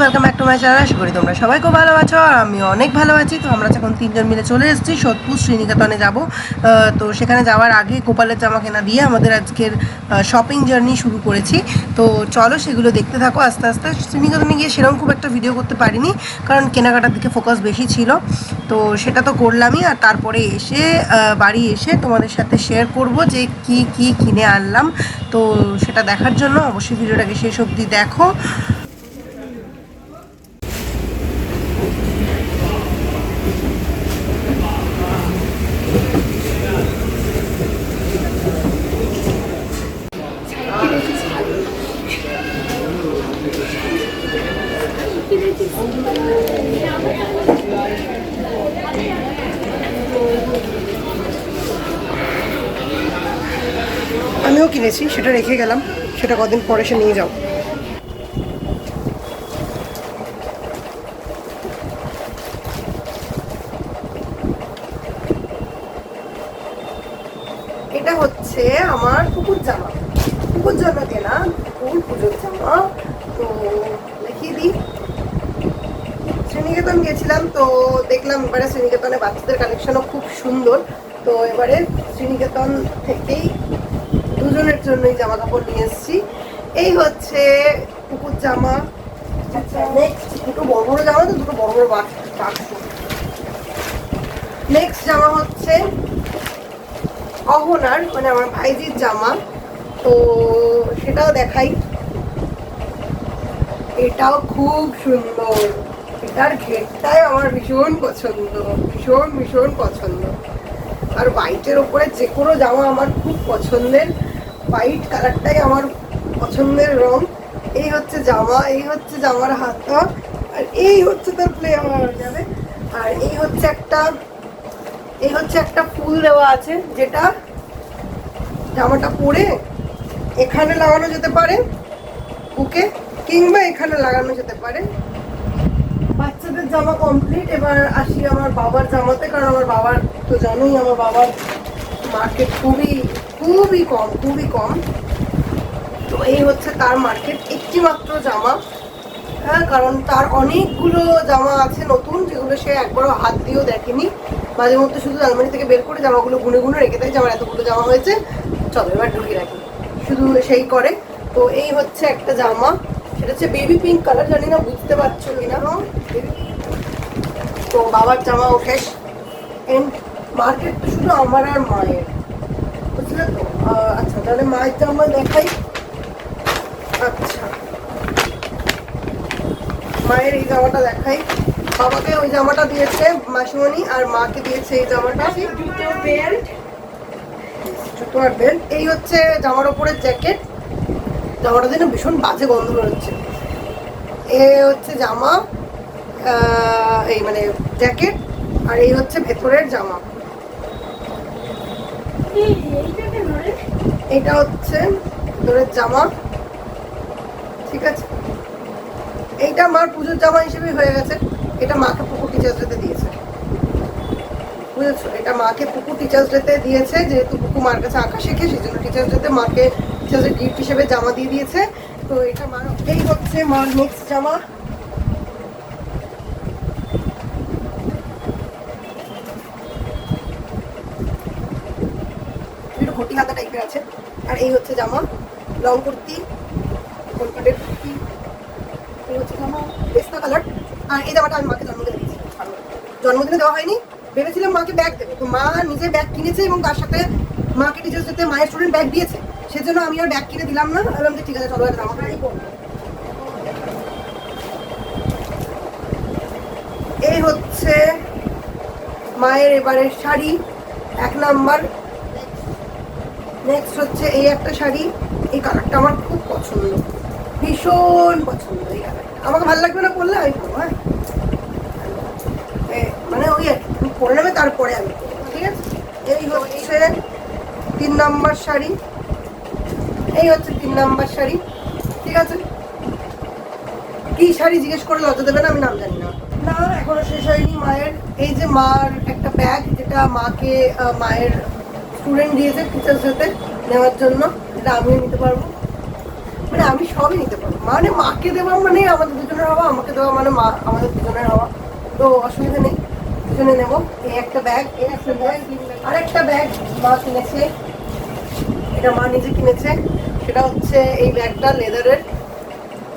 Welcome back to my channel আশা করি তোমরা সবাই খুব ভালো আছো আর আমি অনেক ভালো আছি। তো আমরা যখন তিনজন মিলে চলে এসেছি, সোদপুর শ্রীনিকেতনে যাব। তো সেখানে যাওয়ার আগে গোপালের জামা কেনা দিয়ে আমাদের আজকের শপিং জার্নি শুরু করেছি। তো চলো সেগুলো দেখতে থাকো আস্তে আস্তে। শ্রীনিকেতনে গিয়ে সেরকম খুব একটা ভিডিও করতে পারিনি, কারণ কেনাকাটার দিকে ফোকাস বেশি ছিল। তো সেটা তো করলামই আর তারপরে এসে বাড়ি এসে তোমাদের সাথে শেয়ার করব যে কি কি কিনে আনলাম। তো সেটা দেখার জন্য অবশ্যই ভিডিওটাকে শেষ অবধি দেখো। কিনেছি সেটা রেখে গেলাম, সেটা কদিন পরে সে নিয়ে যাও। এটা হচ্ছে আমার কুকুর জামা। কুকুর জামা কেনা কুকুর পুজোর জামা। তো দেখিয়ে দিই। শ্রীনিকেতন গেছিলাম, তো দেখলাম এবারে শ্রীনিকেতনে বাচ্চাদের কালেকশনও খুব সুন্দর। তো এবারে শ্রীনিকেতন থেকেই জন্যই জামা কাপড় নিয়ে এসেছি। এই হচ্ছে কুকুর জামা। আচ্ছা দুটো বড় বড় জামা তো দুটো বড় বড় বাক্স নেক্সট জামা হচ্ছে অহনার মানে আমার ভাইজির জামা। তো সেটাও দেখাই। এটাও খুব সুন্দর। এটার ঘেরটাই আমার ভীষণ পছন্দ, ভীষণ ভীষণ পছন্দ। আর হোয়াইটের ওপরে যে কোনো জামা আমার খুব পছন্দের। হোয়াইট কালারটাই আমার পছন্দের রং। এই হচ্ছে জামা, এই হচ্ছে জামার হাতা, আর এই হচ্ছে তার প্লে আমার যাবে আর এই হচ্ছে একটা, এই হচ্ছে একটা ফুল দেওয়া আছে, যেটা জামাটা পরে এখানে লাগানো যেতে পারে, বুকে, কিংবা এখানে লাগানো যেতে পারে। বাচ্চাদের জামা কমপ্লিট এবার আসি আমার বাবার জামাতে, কারণ আমার বাবার তো জানোই, আমার বাবার মার্কেট খুবই খুবই কম খুবই কম। তো এই হচ্ছে তার মার্কেট একটি মাত্র জামা হ্যাঁ কারণ তার অনেকগুলো জামা আছে নতুন যেগুলো সে একবারও হাত দিয়েও দেখেনি। মাঝে মধ্যে শুধু আলমারি থেকে বের করে জামাগুলো গুনে গুনে রেখে দেয় যে আমার এতগুলো জামা হয়েছে। চলো এবার ঢুকিয়ে রাখি। শুধু সেই করে। তো এই হচ্ছে একটা জামা। সেটা হচ্ছে বেবি পিঙ্ক কালার জানি না বুঝতে পারছ কিনা? তো বাবার জামা ও শেষ এন্ড মার্কেট শুধু আমার আর মায়ের। বুঝলে তো আচ্ছা তাহলে মায়ের জামা দেখাই। আচ্ছা। মায়ের এই জামাটা দেখাই। বাবাকে ওই জামাটা দিয়েছে মাসিমণি আর মাকে দিয়েছে এই জামাটা। জুতো বেল্ট জুতো আর বেল্ট এই হচ্ছে জামার ওপরের জ্যাকেট জামাটা যেন ভীষণ বাজে গন্ধ বেরোচ্ছে। এ হচ্ছে জামা এই মানে জ্যাকেট আর এই হচ্ছে ভেতরের জামা। এটা হচ্ছে ভেতরের জামা। ঠিক আছে? এইটা মার পুজোর জামা হিসেবে হয়ে গেছে। এটা মাকে পুকুর টিচার্স ডেতে দিয়েছে। বুঝেছ? এটা মাকে পুকুর টিচার্স ডেতে দিয়েছে, যেহেতু পুকু মার কাছে আঁকা শেখে সেই জন্য টিচার্স ডেতে মাকে টিচার্সের গিফট হিসেবে জামা দিয়ে দিয়েছে। তো এটা মার, এই হচ্ছে মার নেক্সট জামা একটু ঘটি হাতা টাইপের আছে। আর এই হচ্ছে জামা লং কুর্তি কলকাটের কুর্তি, এই হচ্ছে জামা, পেস্তা কালার আর এই জামাটা আমি মাকে জন্মদিনে দিয়েছি। জন্মদিনে দেওয়া হয়নি। ভেবেছিলাম মাকে ব্যাগ দেবে। তো মা নিজে ব্যাগ কিনেছে এবং তার সাথে মাকে টিচার্স সাথে মায়ের স্টুডেন্ট ব্যাগ দিয়েছে। সেজন্য আমি আর ব্যাগ কিনে দিলাম না। বললাম যে ঠিক আছে, চলো একটা জামাটা এই হচ্ছে মায়ের এবারের শাড়ি। এক নাম্বার। নেক্সট হচ্ছে এই একটা শাড়ি। এই কালারটা আমার খুব পছন্দ। ভীষণ পছন্দ এই কালারটা আমাকে ভালো লাগবে না পরলে আমি পরবো হ্যাঁ? মানে ওই আর কি, পরে নেবে তারপরে আমি ঠিক আছে? এই হচ্ছে তিন নাম্বার শাড়ি। এই হচ্ছে তিন নাম্বার শাড়ি ঠিক আছে? কি শাড়ি জিজ্ঞেস করে লজ্জা দেবে না আমি নাম জানি না। না এখনও শেষ হয়নি মায়ের। এই যে মার একটা ব্যাগ যেটা মাকে মায়ের স্টুডেন্ট দিয়েছে টিচার্স ডেতে নেওয়ার জন্য। এটা আমিও নিতে পারব। মানে আমি সবই নিতে পারব। মানে মাকে দেওয়া মানে আমাদের দুজনের হওয়া, আমাকে দেওয়া মানে মা, আমাদের দুজনের হওয়া। তো অসুবিধা নেই। দুজনে নেব। এই একটা ব্যাগ এই একটা ব্যাগ আর একটা ব্যাগ মা কিনেছে। এটা মা নিজে কিনেছে। সেটা হচ্ছে এই ব্যাগটা লেদারের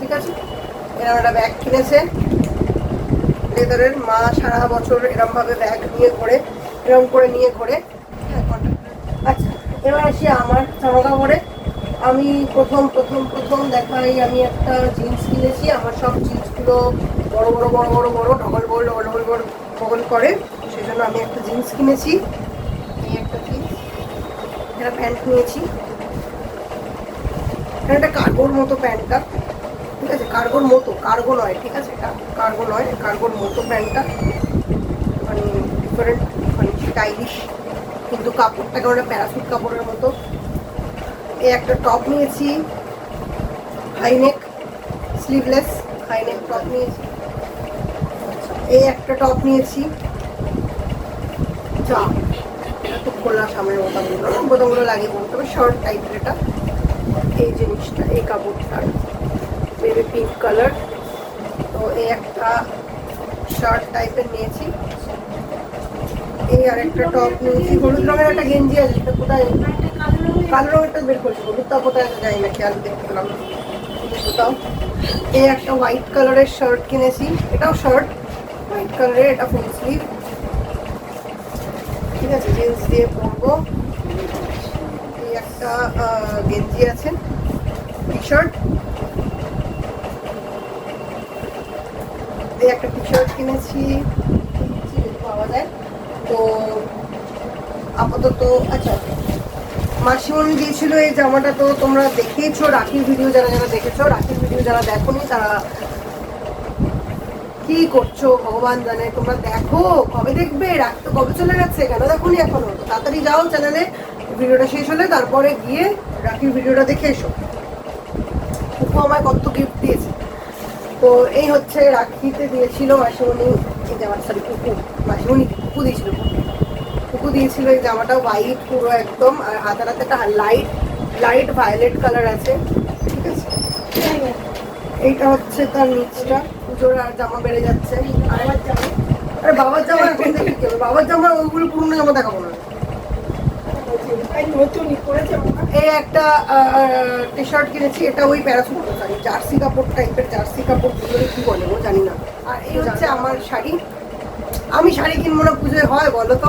ঠিক আছে? এরকম একটা ব্যাগ কিনেছে। লেদারের মা সারা বছর এরম ভাবে ব্যাগ নিয়ে ঘোরে। এরকম করে নিয়ে ঘোরে। আচ্ছা এবার আসি আমার জামা কাপড়ে আমি প্রথম প্রথম প্রথম দেখাই আমি একটা জিন্স কিনেছি। আমার সব জিন্সগুলো বড় বড় বড় বড় বড় ডবল বল ডবল বল বড় বগল করে। সেই জন্য আমি একটা জিন্স কিনেছি। এই একটা জিন্স একটা প্যান্ট নিয়েছি। একটা কার্গোর মতো প্যান্টটা ঠিক আছে? কার্গোর মতো কার্গো নয়, ঠিক আছে? এটা কার্গো নয় কার্গোর মতো প্যান্টটা মানে ডিফারেন্ট মানে স্টাইলিশ কিন্তু কাপড়টা কেমন প্যারাসুট কাপড়ের মতো। এই একটা টপ নিয়েছি। হাইনেক স্লিভলেস হাইনেক টপ নিয়েছি। এই একটা টপ নিয়েছি। যা তো খোলা সামনের বোতামগুলো বোতামগুলো লাগিয়ে পড়তে হবে শর্ট টাইপের এটা। এই জিনিসটা, এই কাপড়টা বেবি পিঙ্ক কালার তো এই একটা শার্ট টাইপের নিয়েছি। এই আর একটা টপ নিয়েছি। হলুদ রঙের একটা গেঞ্জি আছে, সেটা কোথায়? কালো রঙেরটা বের করেছি, হলুদটা কোথায় আছে জানি না, খেয়াল দেখতে পেলাম কোথাও এই একটা হোয়াইট কালারের শার্ট কিনেছি, এটাও শার্ট হোয়াইট কালারের এটা ফুল স্লিভ ঠিক আছে জিন্স দিয়ে পরবো। এই একটা গেঞ্জি আছে টি শার্ট এই একটা টি শার্ট কিনেছি পাওয়া যায়। তো আপাতত আচ্ছা মাসিমণি দিয়েছিল এই জামাটা, তো তোমরা দেখেইছো রাখির ভিডিও যারা যারা দেখেছ, রাখির ভিডিও যারা দেখোনি, তারা কি করছ? ভগবান জানে, তোমরা দেখো, কবে দেখবে? রাখ তো কবে চলে গেছে? কেন দেখোনি এখনও? তাড়াতাড়ি যাও চ্যানেলে ভিডিওটা শেষ হলে তারপরে গিয়ে রাখির ভিডিওটা দেখে এসো। কুকু আমায় কত গিফট দিয়েছে। তো এই হচ্ছে, রাখিতে দিয়েছিল মাসিমণি, এই জামাটা সরি কুকু মাসিমণি কুকু দিয়েছিল। কুকু দিয়েছিল, এই জামাটা হোয়াইট পুরো একদম, আর হাতে একটা লাইট লাইট ভায়োলেট কালার আছে, ঠিক আছে? এইটা হচ্ছে তার নিচটা পুজোর আর জামা বেড়ে যাচ্ছে। বাবার জামা এখন দেখি কি হবে? বাবার জামা পুরনো জামা দেখাবো না। এই একটা টি শার্ট কিনেছি, এটা ওই প্যারাসুট, জার্সি কাপড় টাইপের জার্সি কাপড় কি বলে, ও জানি না। আর এই হচ্ছে আমার শাড়ি। আমি শাড়ি কিনবো না পুজোয় হয় বলো তো?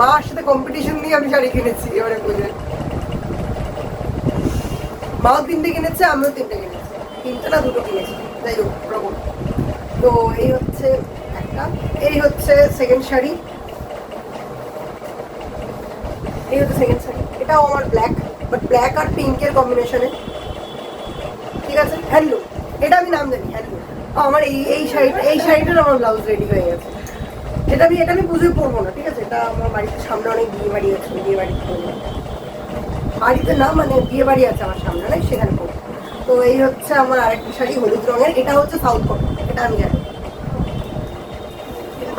মার সাথে কম্পিটিশন নিয়ে আমি শাড়ি কিনেছি এবারে পুজোয়। মাও তিনটে কিনেছে, আমিও তিনটে কিনেছি। তিনটে না দুটো কিনেছি, যাই হোক ওরকম তো এই হচ্ছে একটা। এই হচ্ছে সেকেন্ড শাড়ি। এই হচ্ছে সেকেন্ড শাড়ি। এটাও আমার ব্ল্যাক বাট ব্ল্যাক আর পিঙ্কের কম্বিনেশনে ঠিক আছে? হ্যান্ডলুম। এটা আমি নাম জানি, হ্যান্ডলুম। আমার এই এই শাড়িটা, এই শাড়িটার আমার ব্লাউজ রেডি হয়ে গেছে। এটা আমি এটা আমি পুজোয় পরবো না, ঠিক আছে? এটা আমার বাড়িতে সামনে অনেক বিয়ে বাড়ি আছে, বিয়ে বাড়ি বাড়িতে না মানে বিয়ে বাড়ি আছে আমার সামনে অনেক সেখানে পরবো তো এই হচ্ছে আমার আরেকটা শাড়ি, হলুদ রঙের। এটা হচ্ছে সাউথ কটন এটা আমি জানি।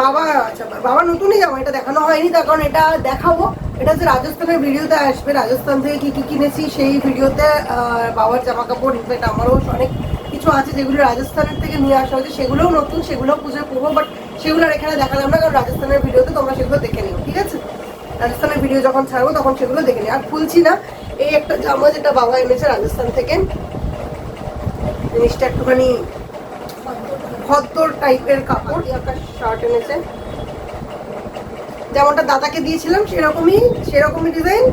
বাবা আচ্ছা বাবা নতুনই জামা, এটা দেখানো হয়নি তার কারণ এটা দেখাবো। এটা হচ্ছে রাজস্থানের ভিডিওতে আসবে, রাজস্থান থেকে কি কি কিনেছি সেই ভিডিওতে বাবার জামা কাপড় ইনফ্যাক্ট আমারও অনেক কিছু আছে যেগুলো রাজস্থানের থেকে নিয়ে আসা হয়েছে, সেগুলোও নতুন, সেগুলোও পুজোয় পড়ব বাট সেগুলো আর এখানে দেখালাম না, কারণ রাজস্থানের ভিডিওতে তোমরা সেগুলো দেখে নিও, ঠিক আছে? রাজস্থানের ভিডিও যখন ছাড়বো তখন সেগুলো দেখে নিও। আর খুলছি না, এই একটা জামা যেটা বাবা এনেছে রাজস্থান থেকে, জিনিসটা একটুখানি খদ্দর টাইপের কাপড় একটা শার্ট এনেছে। যেমনটা দাদাকে দিয়েছিলাম, সেরকমই সেরকমই ডিজাইন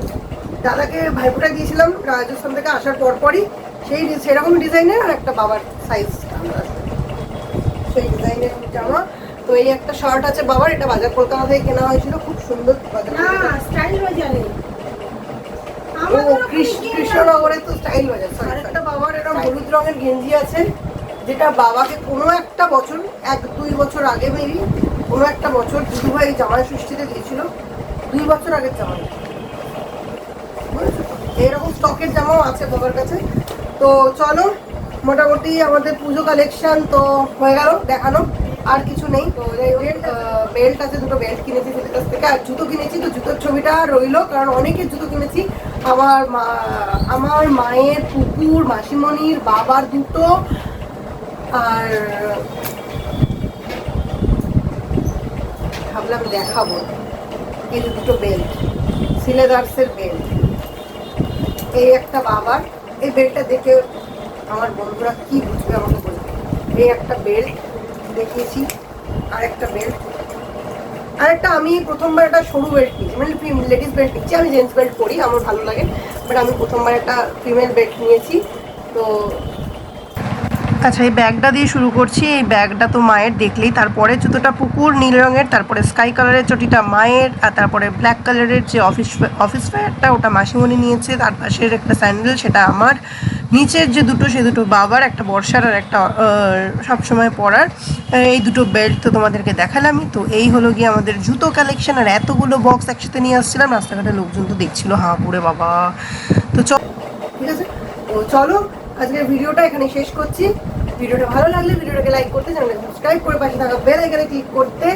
দাদাকে ভাইফোঁটা দিয়েছিলাম রাজস্থান থেকে আসার পর পরই। সেই সেরকম ডিজাইনের আর একটা বাবার সাইজ সেই ডিজাইনের জামা। তো এই একটা শার্ট আছে বাবার এটা বাজার কলকাতা থেকে কেনা হয়েছিল খুব সুন্দর স্টাইল বাজারে। কৃষ্ণনগরে তো স্টাইল বাজার আর একটা বাবার এরকম হলুদ রঙের গেঞ্জি আছে যেটা বাবাকে কোনো একটা বছর এক দুই বছর আগে মেবি কোনো একটা বছর দুদু ভাই জামাই ষষ্ঠীতে দিয়েছিল দুই বছর আগের জামাই। এরকম স্টকের জামাও আছে বাবার কাছে। তো চলো মোটামুটি আমাদের পুজো কালেকশন তো হয়ে গেল দেখানো। আর কিছু নেই। বেল্ট আছে দুটো বেল্ট কিনেছি সেটার কাছ থেকে। আর জুতো কিনেছি তো জুতোর ছবিটা রইল, কারণ অনেকের জুতো কিনেছি। আমার মা, আমার মায়ের পুকুর, মাসিমণির বাবার দুটো, আর ভাবলাম দেখাবো। এই দুটো বেল্ট সিলেদার্সের বেল্ট এই একটা বাবার, এই বেল্টটা দেখে আমার বন্ধুরা কি বুঝবে আমাকে বলবে? এই একটা বেল্ট দেখিয়েছি। আর একটা বেল্ট আর একটা আমি প্রথমবার একটা সরু বেল্ট নিয়েছি মানে লেডিস বেল্ট নিচ্ছি। আমি জেন্টস বেল্ট পরি, আমার ভালো লাগে। বাট আমি প্রথমবার একটা ফিমেল বেল্ট নিয়েছি, তো আচ্ছা এই ব্যাগটা দিয়ে শুরু করছি। এই ব্যাগটা তো মায়ের, দেখলেই। তারপরে জুতোটা পুকুর, নীল রঙের, তারপরে স্কাই কালারের চটিটা মায়ের, আর তারপরে ব্ল্যাক কালারের যে অফিস অফিস ওয়্যারটা ওটা মাসিমণি নিয়েছে। তার পাশের একটা স্যান্ডেল সেটা আমার। নিচের যে দুটো, সে দুটো বাবার, একটা বর্ষার আর একটা সবসময় পরার এই দুটো বেল্ট তো তোমাদেরকে দেখালামই। তো এই হলো গিয়ে আমাদের জুতো কালেকশন আর এতগুলো বক্স একসাথে নিয়ে আসছিলাম। রাস্তাঘাটে লোকজন তো দেখছিল, হাঁ, পুরে বাবা। তো চ ঠিক আছে? তো চলো, আজকের ভিডিওটা এখানে শেষ করছি। ভিডিওটা ভালো লাগলে ভিডিওটাকে লাইক করতে চ্যানেলকে সাবস্ক্রাইব করে পাশে থাকা বেল আইকনে ক্লিক করতে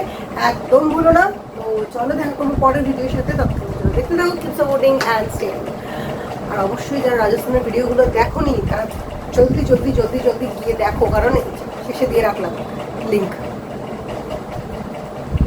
একদম ভুলো না। তো চলো, দেখা করব পরের ভিডিওর সাথে। পর্যন্ত দেখতে থাকো কিপ সাপোর্টিং অ্যান্ড স্টে আর অবশ্যই যারা রাজস্থানের ভিডিওগুলো দেখো নি তারা জলদি জলদি জলদি জলদি গিয়ে দেখো, কারণে শেষে দিয়ে রাখলাম লিঙ্ক